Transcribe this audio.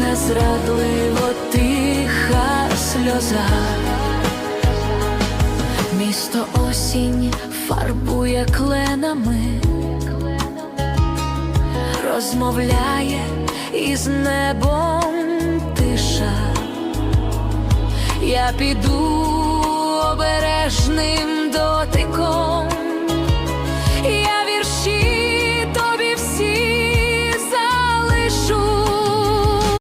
незрадливо тиха сльоза. Місто осінь фарбує кленами, розмовляє із небом тиша. Я піду обережно.